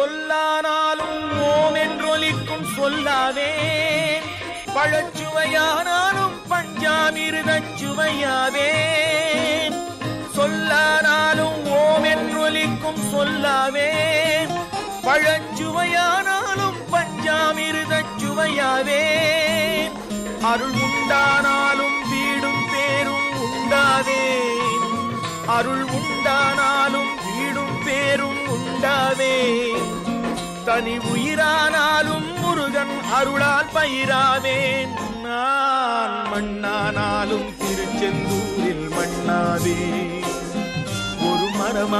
சொல்லானாலும் ஓம் என்றொலிக்கும் சொல்லாவே பழச்சுவையானாலும் பஞ்சாமிருதச் சுவையாவே சொல்லானாலும் ஓம் என்றொலிக்கும் சொல்லாவே பழச்சுவையானாலும் பஞ்சாமிருதச் சுவையாவே அருள் உண்டானாலும் வீடும் பேரும் உண்டாவே அருள் உண்டானாலும் வீடும் பேரும் உண்டாவே தனி உயிரானாலும் முருகன் அருளால் பயிராவேன். நான் மண்ணானாலும் திருச்செந்தூரில் மண்ணாவே ஒரு மரமா